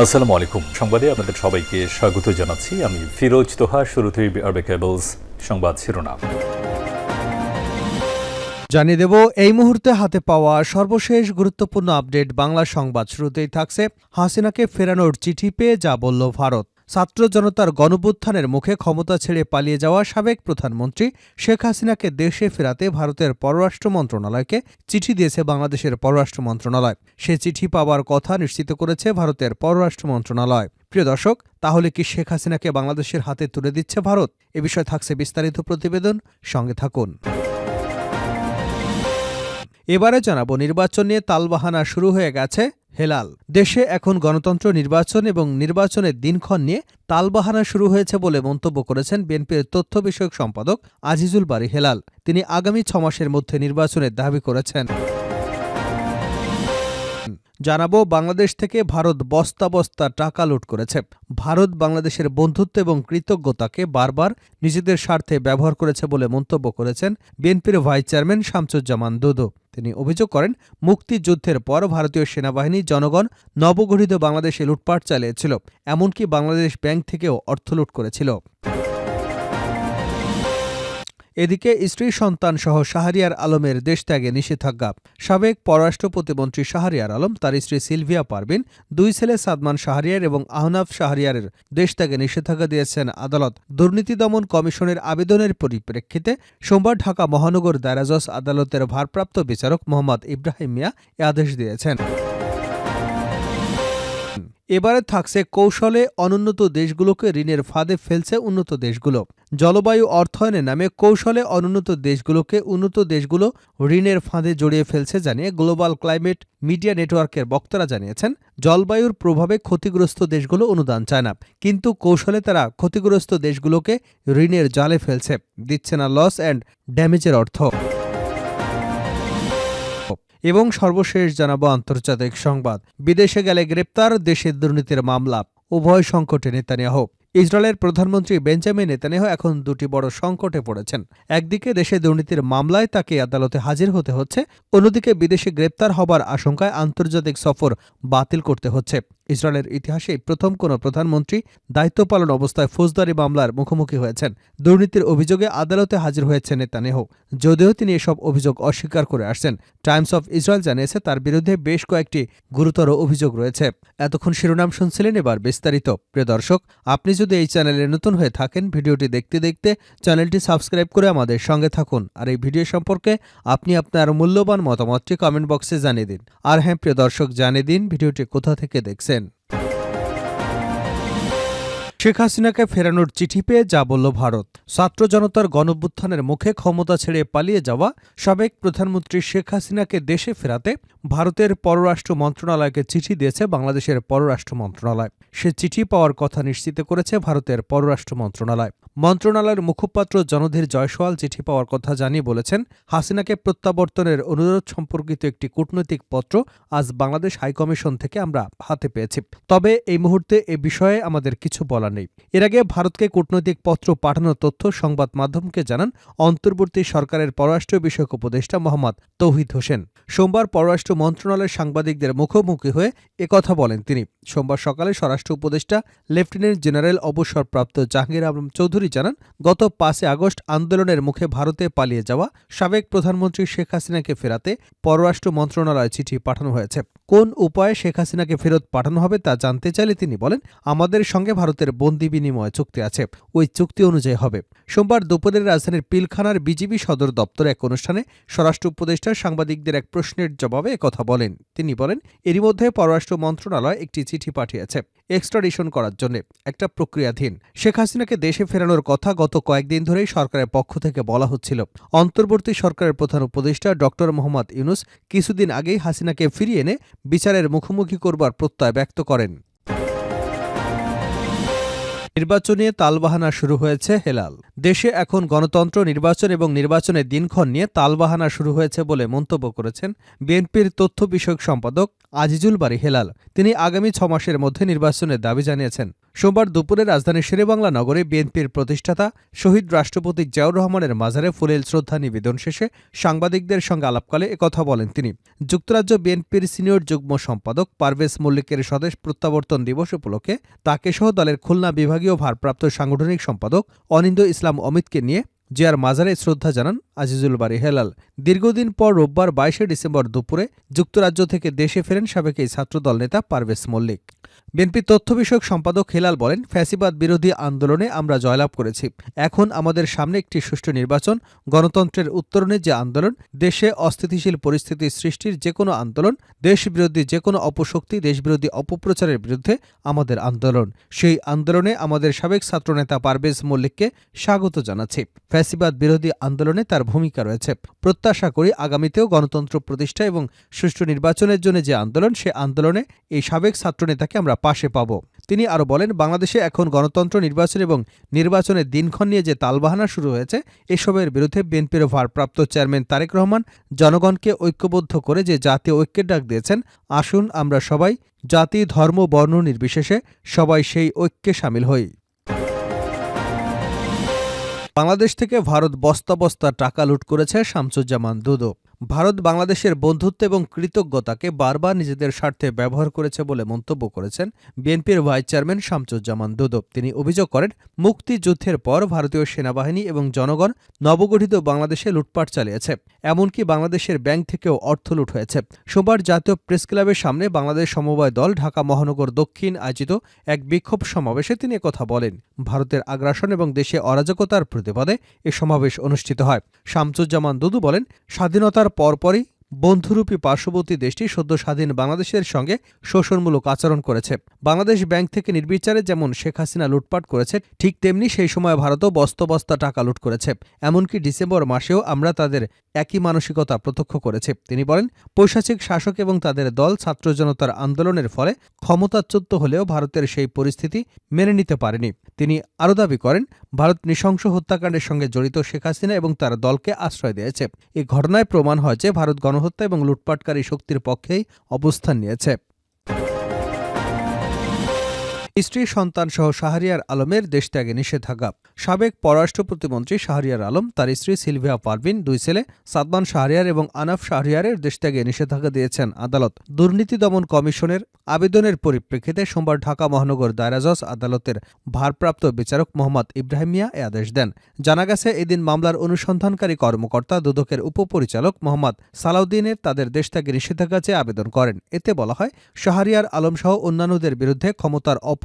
আসসালামু আলাইকুম। সংবাদে আপনাদের সবাইকে স্বাগত জানাচ্ছি। আমি ফিরোজ তোহা, শুরুতেই আরবে কেবলস সংবাদ শিরোনাম। জানিয়ে দেব, এই মুহূর্তে হাতে পাওয়া সর্বশেষ গুরুত্বপূর্ণ আপডেট বাংলা সংবাদ শুরুতেই থাকছে। হাসিনাকে ফেরানোর চিঠি পেয়ে যা বলল ভারত। ছাত্র জনতার গণবুত্থানের মুখে ক্ষমতা ছেড়ে পালিয়ে যাওয়া সাবেক প্রধানমন্ত্রী শেখ হাসিনাকে দেশে ফেরাতে ভারতের পররাষ্ট্র মন্ত্রণালয়কে চিঠি দিয়েছে বাংলাদেশের পররাষ্ট্র মন্ত্রণালয়। সে চিঠি পাওয়ার কথা নিশ্চিত করেছে ভারতের পররাষ্ট্র মন্ত্রণালয়। প্রিয় দর্শক, তাহলে কি শেখ হাসিনাকে বাংলাদেশের হাতে তুলে দিচ্ছে ভারত? এ বিষয়ে থাকছে বিস্তারিত প্রতিবেদন। সঙ্গে থাকুন। এবারে জানাব, নির্বাচন নিয়ে তালবাহানা শুরু হয়ে গেছে। হেলাল। দেশে এখন গণতন্ত্র নির্বাচন এবং নির্বাচনের দিনক্ষণ নিয়ে তালবাহানা শুরু হয়েছে বলে মন্তব্য করেছেন বিএনপির তথ্য বিষয়ক সম্পাদক আজিজুল বারী হেলাল। তিনি আগামী ছমাসের মধ্যে নির্বাচনের দাবি করেছেন। জানাব, বাংলাদেশ থেকে ভারত বস্তা বস্তা টাকা লুট করেছে। ভারত বাংলাদেশের বন্ধুত্ব এবং কৃতজ্ঞতাকে বারবার নিজেদের স্বার্থে ব্যবহার করেছে বলে মন্তব্য করেছেন বিএনপির ভাইস চেয়ারম্যান শামসুজ্জামান দুদু। তিনি অভিযোগ করেন, মুক্তিযুদ্ধের পর ভারতীয় সেনাবাহিনী জনগণ নবগঠিত বাংলাদেশে লুটপাট চালিয়েছিল, এমনকি বাংলাদেশ ব্যাংক থেকেও অর্থ লুট করেছিল। এদিকে স্ত্রী সন্তান সহ শাহরিয়ার আলমের দেশত্যাগে নিষেধাজ্ঞা। সাবেক পররাষ্ট্র প্রতিমন্ত্রী শাহরিয়ার আলম, তার স্ত্রী সিলভিয়া পারভিন, দুই ছেলে সাদমান শাহরিয়ার এবং আহনাফ শাহরিয়ারের দেশত্যাগে নিষেধাজ্ঞা দিয়েছেন আদালত। দুর্নীতি দমন কমিশনের আবেদনের পরিপ্রেক্ষিতে সোমবার ঢাকা মহানগর দারাজস আদালতের ভারপ্রাপ্ত বিচারক মোহাম্মদ ইব্রাহিম মিয়া এ আদেশ দিয়েছেন। এবারে থাকছে কৌশলে অনুন্নত দেশগুলোকে ঋণের ফাঁদে ফেলছে উন্নত দেশগুলো। জলবায়ু অর্থায়নের নামে কৌশলে অনুন্নত দেশগুলোকে উন্নত দেশগুলো ঋণের ফাঁদে জড়িয়ে ফেলছে জানিয়ে গ্লোবাল ক্লাইমেট মিডিয়া নেটওয়ার্কের বক্তারা জানিয়েছেন, জলবায়ুর প্রভাবে ক্ষতিগ্রস্ত দেশগুলো অনুদান চায় না, কিন্তু কৌশলে তারা ক্ষতিগ্রস্ত দেশগুলোকে ঋণের জালে ফেলছে, দিচ্ছে না লস অ্যান্ড ড্যামেজের অর্থ। এবং সর্বশেষ জানাব আন্তর্জাতিক সংবাদ। বিদেশে গেলে গ্রেপ্তার দেশের দুর্নীতির মামলা। উভয় সংকটে নেতানিয়াহ। ইসরায়েলের প্রধানমন্ত্রী বেঞ্জামিন নেতানিয়াহ এখন দুটি বড় সংকটে পড়েছেন। একদিকে দেশে দুর্নীতির মামলায় তাকে আদালতে হাজির হতে হচ্ছে, অন্যদিকে বিদেশে গ্রেপ্তার হবার আশঙ্কায় আন্তর্জাতিক সফর বাতিল করতে হচ্ছে। ইসরায়েলের ইতিহাসে প্রথম কোনো প্রধানমন্ত্রী দায়িত্ব পালন অবস্থায় ফৌজদারি মামলার মুখোমুখি হয়েছেন। দুর্নীতির অভিযোগে আদালতে হাজির হয়েছেন নেতানেহ যদিও তিনি এসব অভিযোগ অস্বীকার করে আসছেন, টাইমস অফ ইসরায়েল জানিয়েছে তার বিরুদ্ধে বেশ কয়েকটি গুরুতর অভিযোগ রয়েছে। এতক্ষণ শিরোনাম শুনছিলেন এবার বিস্তারিত। প্রিয় দর্শক, আপনি যদি এই চ্যানেলে নতুন হয়ে থাকেন, ভিডিওটি দেখতে দেখতে চ্যানেলটি সাবস্ক্রাইব করে আমাদের সঙ্গে থাকুন। আর এই ভিডিও সম্পর্কে আপনি আপনার মূল্যবান মতামতটি কমেন্ট বক্সে জানিয়ে দিন। আর হ্যাঁ প্রিয় দর্শক, জানিয়ে দিন ভিডিওটি কোথা থেকে দেখছেন। শেখ হাসিনাকে ফেরানোর চিঠি পেয়ে যা বলল ভারত। ছাত্র জনতার গণভ্যুত্থানের মুখে ক্ষমতা ছেড়ে পালিয়ে যাওয়া সাবেক প্রধানমন্ত্রী শেখ হাসিনাকে দেশে ফেরাতে ভারতের পররাষ্ট্র মন্ত্রণালয়কে চিঠি দিয়েছে বাংলাদেশের পররাষ্ট্র মন্ত্রণালয়। সে চিঠি পাওয়ার কথা নিশ্চিত করেছে ভারতের পররাষ্ট্র মন্ত্রণালয়। মন্ত্রণালয়ের মুখপাত্র জনধীর জয়সওয়াল চিঠি পাওয়ার কথা জানিয়ে বলেছেন, হাসিনাকে প্রত্যাবর্তনের অনুরোধ সম্পর্কিত একটি কূটনৈতিক পত্র আজ বাংলাদেশ হাইকমিশন থেকে আমরা হাতে পেয়েছি। তবে এই মুহূর্তে এ বিষয়ে আমাদের কিছু বলার নেই। এর আগে ভারতকে কূটনৈতিক পত্র পাঠানোর তথ্য সংবাদ মাধ্যমকে জানান অন্তর্বর্তী সরকারের পররাষ্ট্র বিষয়ক উপদেষ্টা মোহাম্মদ তৌহিদ হোসেন। সোমবার পররাষ্ট্র মন্ত্রণালয়ের সাংবাদিকদের মুখোমুখি হয়ে একথা বলেন তিনি। সোমবার সকালে স্বরাষ্ট্র উপদেষ্টা, লেফটেন্যান্ট জেনারেল অবসরপ্রাপ্ত জাহাঙ্গীর আলম চৌধুরী জানান, গত পাঁচে আগস্ট আন্দোলনের মুখে ভারতে পালিয়ে যাওয়া সাবেক প্রধানমন্ত্রী শেখ হাসিনাকে ফেরাতে পররাষ্ট্র মন্ত্রণালয়ে চিঠি পাঠানো হয়েছে। কোন উপায়ে শেখ হাসিনাকে ফেরত পাঠানো হবে তা জানতে চাইলে তিনি বলেন, আমাদের সঙ্গে ভারতের বন্দি বিনিময় চুক্তি আছে। ওই চুক্তি অনুযায়ী হবে। সোমবার দুপুরের রাজধানীর পিলখানার বিজিবি সদর দপ্তরে এক অনুষ্ঠানে স্বরাষ্ট্র উপদেষ্টা সাংবাদিকদের এক প্রশ্নের জবাবে একথা বলেন। তিনি বলেন, এরই মধ্যে পররাষ্ট্র মন্ত্রণালয় একটি চিঠি পাঠিয়েছে এক্সট্রাডিশন করার জন্য, একটা প্রক্রিয়াধীন। শেখ হাসিনাকে দেশে ফেরানোর কথা গত কয়েকদিন ধরেই সরকারের পক্ষ থেকে বলা হচ্ছিল। অন্তর্বর্তী সরকারের প্রধান উপদেষ্টা ডক্টর মোহাম্মদ ইউনুস কিছুদিন আগেই হাসিনাকে ফিরিয়ে এনে বিচারের মুখোমুখি করবার প্রত্যয় ব্যক্ত করেন। নির্বাচনে তালবাহানা শুরু হয়েছে হেলাল। দেশে এখন গণতন্ত্র, নির্বাচন এবং নির্বাচনের দিনক্ষণ নিয়ে তালবাহানা শুরু হয়েছে বলে মন্তব্য করেছেন বিএনপির তথ্য বিষয়ক সম্পাদক আজিজুল বারি হেলাল। তিনি আগামী ছ মাসের মধ্যে নির্বাচনের দাবি জানিয়েছেন। সোমবার দুপুরে রাজধানীর শেরেবাংলা নগরে বিএনপির প্রতিষ্ঠাতা শহীদ রাষ্ট্রপতি জিয়াউর রহমানের মাজারে ফুলেল শ্রদ্ধা নিবেদন শেষে সাংবাদিকদের সঙ্গে আলাপকালে একথা বলেন তিনি। যুক্তরাজ্য বিএনপির সিনিয়র যুগ্ম সম্পাদক পারভেজ মল্লিকের স্বদেশ প্রত্যাবর্তন দিবস উপলক্ষে তাকে সহ দলের খুলনা বিভাগীয় ভারপ্রাপ্ত সাংগঠনিক সম্পাদক অনিন্দ ইসলাম অমিতকে নিয়ে জিয়ার মাজারে শ্রদ্ধা জানান আজিজুল বাড়ি হেলাল। দীর্ঘদিন পর রোববার বাইশে ডিসেম্বর দুপুরে যুক্তরাজ্য থেকে দেশে ফেরেন সাবেক এই ছাত্রদল নেতা পারভেজ মল্লিক। বিএনপি তথ্য বিষয়ক সম্পাদক হেলাল বলেন, ফ্যাসিবাদ বিরোধী আন্দোলনে আমরা জয়লাভ করেছি। এখন আমাদের সামনে একটি সুষ্ঠু নির্বাচন, গণতন্ত্রের উত্তরণে যে আন্দোলন, দেশে অস্থিতিশীল পরিস্থিতি সৃষ্টির যে কোনো আন্দোলন, দেশবিরোধী যে কোনো অপশক্তি, দেশবিরোধী অপপ্রচারের বিরুদ্ধে আমাদের আন্দোলন। সেই আন্দোলনে আমাদের সাবেক ছাত্রনেতা পারভেজ মল্লিককে স্বাগত জানাচ্ছি। ফ্যাসিবাদ বিরোধী আন্দোলনে তার ভূমিকা রয়েছে। প্রত্যাশা করি আগামীতেও গণতন্ত্র প্রতিষ্ঠা এবং সুষ্ঠু নির্বাচনের জন্য যে আন্দোলন, সে আন্দোলনে এই সাবেক ছাত্রনেতাকে আমরা পাশে পাব। তিনি আরও বলেন, বাংলাদেশে এখন গণতন্ত্র নির্বাচন এবং নির্বাচনের দিনক্ষণ নিয়ে যে তালবাহানা শুরু হয়েছে, এসবের বিরুদ্ধে বিএনপির ভারপ্রাপ্ত চেয়ারম্যান তারেক রহমান জনগণকে ঐক্যবদ্ধ করে যে জাতীয় ঐক্যের ডাক দিয়েছেন, আসুন আমরা সবাই জাতি, ধর্ম, বর্ণ নির্বিশেষে সবাই সেই ঐক্যে সামিল হই। বাংলাদেশ থেকে ভারত বস্তা বস্তা টাকা লুট করেছে শামসুজ্জামান দুদু ভারত বাংলাদেশের বন্ধুত্ব এবং কৃতজ্ঞতাকে বারবার নিজেদের স্বার্থে ব্যবহার করেছে বলে মন্তব্য করেছেন বিএনপির ভাইস চেয়ারম্যান শামসুজ্জামান দুদু তিনি অভিযোগ করেন, মুক্তিযুদ্ধের পর ভারতীয় সেনাবাহিনী এবং জনগণ নবগঠিত বাংলাদেশে লুটপাট চালিয়েছে, এমনকি বাংলাদেশের ব্যাংক থেকেও অর্থ লুট হয়েছে। সোমবার জাতীয় প্রেস ক্লাবের সামনে বাংলাদেশ সমবায় দল ঢাকা মহানগর দক্ষিণ আয়োজিত এক বিক্ষোভ সমাবেশে তিনি কথা বলেন। ভারতের আগ্রাসন এবং দেশে অরাজকতার প্রতিবাদে এ সমাবেশ অনুষ্ঠিত হয়। শামসুজ্জামান দুদু বলেন, স্বাধীনতার পরপরই বন্ধুরূপী পার্শ্ববর্তী দেশটি সদ্য স্বাধীন বাংলাদেশের সঙ্গে শোষণমূলক আচরণ করেছে। বাংলাদেশ ব্যাংক থেকে নির্বিচারে যেমন শেখ হাসিনা লুটপাট করেছে, ঠিক তেমনি সেই সময় ভারতও বস্তা বস্তা টাকা লুট করেছে। এমনকি ডিসেম্বর মাসেও আমরা তাদের একই মানসিকতা প্রত্যক্ষ করেছে। তিনি বলেন, পৈশাচিক শাসক এবং তাদের দল ছাত্র জনতার আন্দোলনের ফলে ক্ষমতাচ্যুত হলেও ভারতের সেই পরিস্থিতি মেনে নিতে পারেনি। তিনি আরও দাবি করেন, ভারত নৃশংস হত্যাকাণ্ডের সঙ্গে জড়িত শেখ হাসিনা এবং তার দলকে আশ্রয় দিয়েছে। এই ঘটনায় প্রমাণ হয় যে ভারত গণহত্যা এবং লুটপাটকারী শক্তির পক্ষেই অবস্থান নিয়েছে। স্ত্রী সন্তান সহ শাহরিয়ার আলমের দেশত্যাগে নিষেধাজ্ঞা। সাবেক পররাষ্ট্র প্রতিমন্ত্রী শাহরিয়ার আলম, তার স্ত্রী সিলভিয়া পারভিন, দুই ছেলে, সাদমান শাহরিয়ার এবং আনাফ শাহরিয়ারের দেশত্যাগে নিষেধাজ্ঞা দিয়েছেন আদালত। দুর্নীতি দমন কমিশনের আবেদনের পরিপ্রেক্ষিতে সোমবার ঢাকা মহানগর দায়রা জজ আদালতের ভারপ্রাপ্ত বিচারক মোহাম্মদ ইব্রাহিমিয়া এ আদেশ দেন। জানা গেছে, এদিন মামলার অনুসন্ধানকারী কর্মকর্তা দুদকের উপপরিচালক মোহাম্মদ সালাউদ্দিনের তাদের দেশত্যাগে নিষেধাজ্ঞা চেয়ে আবেদন করেন। এতে বলা হয়, শাহরিয়ার আলমসহ অন্যান্যদের বিরুদ্ধে ক্ষমতার অপব্যবহার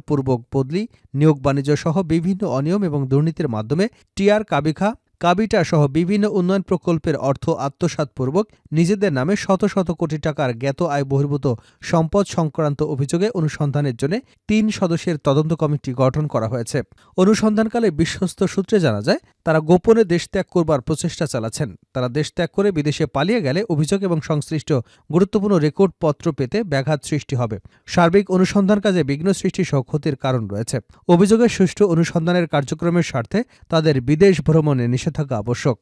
পূর্বক বদলি নিয়োগ বাণিজ্য সহ বিভিন্ন অনিয়ম এবং দুর্নীতির মাধ্যমে টিআর কাবিখা কাবিটা সহ বিভিন্ন উন্নয়ন প্রকল্পের অর্থ আত্মসাৎপূর্বক নিজেদের নামে শত শত কোটি টাকার জ্ঞাত আয় বহির্ভূত সম্পদ সংক্রান্ত অভিযোগে অনুসন্ধানের জন্য তিন সদস্যের তদন্ত কমিটি গঠন করা হয়েছে। অনুসন্ধানকালে বিশ্বস্ত সূত্রে জানা যায়, তারা গোপনে দেশ ত্যাগ করবার প্রচেষ্টা চালাচ্ছেন। তারা দেশ ত্যাগ করে বিদেশে পালিয়ে গেলে অভিযোগ এবং সংশ্লিষ্ট গুরুত্বপূর্ণ রেকর্ড পত্র পেতে ব্যাঘাত সৃষ্টি হবে। সার্বিক অনুসন্ধান কাজে বিঘ্ন সৃষ্টি সহ ক্ষতির কারণ রয়েছে। অভিযোগের সুষ্ঠু অনুসন্ধানের কার্যক্রমের স্বার্থে তাদের বিদেশ ভ্রমণে নিষেধাজ্ঞা আবশ্যক।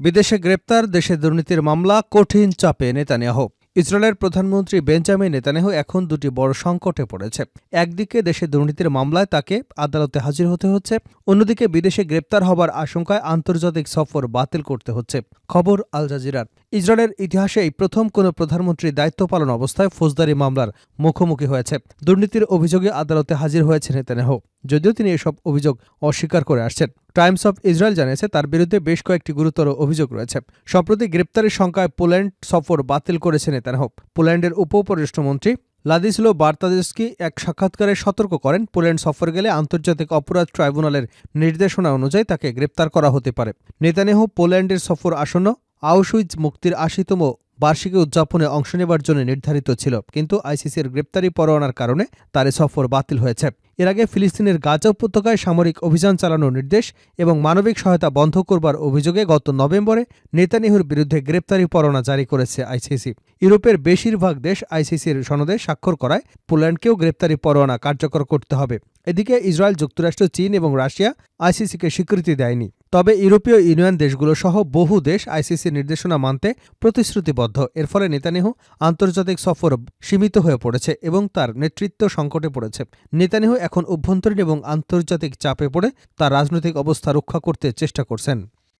বিদেশে গ্রেপ্তার, দেশে দুর্নীতির মামলা, কঠিন চাপে নেতানিয়াহু। ইসরায়েলের প্রধানমন্ত্রী বেঞ্জামিন নেতানিয়াহু এখন দুটি বড় সংকটে পড়েছে। একদিকে দেশে দুর্নীতির মামলায় তাকে আদালতে হাজির হতে হচ্ছে, অন্যদিকে বিদেশে গ্রেপ্তার হবার আশঙ্কায় আন্তর্জাতিক সফর বাতিল করতে হচ্ছে। খবর আল জাজিরার। ইসরায়েলের ইতিহাসে এই প্রথম কোনো প্রধানমন্ত্রী দায়িত্ব পালন অবস্থায় ফৌজদারি মামলার মুখোমুখি হয়েছে। দুর্নীতির অভিযোগে আদালতে হাজির হয়েছে নেতানিয়াহু যদিও তিনি এসব অভিযোগ অস্বীকার করে আসছেন। টাইমস অফ ইসরায়েল জানিয়েছে, তার বিরুদ্ধে বেশ কয়েকটি গুরুতর অভিযোগ রয়েছে। সম্প্রতি গ্রেপ্তারের সংখ্যায় পোল্যান্ড সফর বাতিল করেছে নেতানিয়াহু পোল্যান্ডের উপপররাষ্ট্রমন্ত্রী লাদিসলো বার্তাদেস্কি এক সাক্ষাৎকারে সতর্ক করেন, পোল্যান্ড সফর গেলে আন্তর্জাতিক অপরাধ ট্রাইব্যুনালের নির্দেশনা অনুযায়ী তাকে গ্রেপ্তার করা হতে পারে। নেতানিয়াহু পোল্যান্ডের সফর আসন্ন আউসুইজ মুক্তির আশিতম বার্ষিকী উদযাপনে অংশ নেবার জন্য নির্ধারিত ছিল, কিন্তু আইসিসির গ্রেপ্তারি পরোয়ানার কারণে তার সফর বাতিল হয়েছে। এর আগে ফিলিস্তিনের গাজা উপত্যকায় সামরিক অভিযান চালানোর নির্দেশ এবং মানবিক সহায়তা বন্ধ করবার অভিযোগে গত নভেম্বরে নেতানিহুর বিরুদ্ধে গ্রেপ্তারি পরোয়ানা জারি করেছে আইসিসি। ইউরোপের বেশিরভাগ দেশ আইসিসির সনদে স্বাক্ষর করায় পোল্যান্ডকেও গ্রেপ্তারি পরোয়ানা কার্যকর করতে হবে। এদিকে ইসরায়েল, যুক্তরাষ্ট্র, চীন এবং রাশিয়া আইসিসিকে স্বীকৃতি দেয়নি। তবে ইউরোপীয় ইউনিয়ন দেশগুলো সহ বহু দেশ আইসিসির নির্দেশনা মানতে প্রতিশ্রুতিবদ্ধ। এর ফলে নেতানিহু আন্তর্জাতিক সফর সীমিত হয়ে পড়েছে এবং তার নেতৃত্ব সংকটে পড়েছে। নেতানিহু এখন অভ্যন্তরীণ এবং আন্তর্জাতিক চাপে পড়ে তার রাজনৈতিক অবস্থা রক্ষা করতে চেষ্টা করছেন।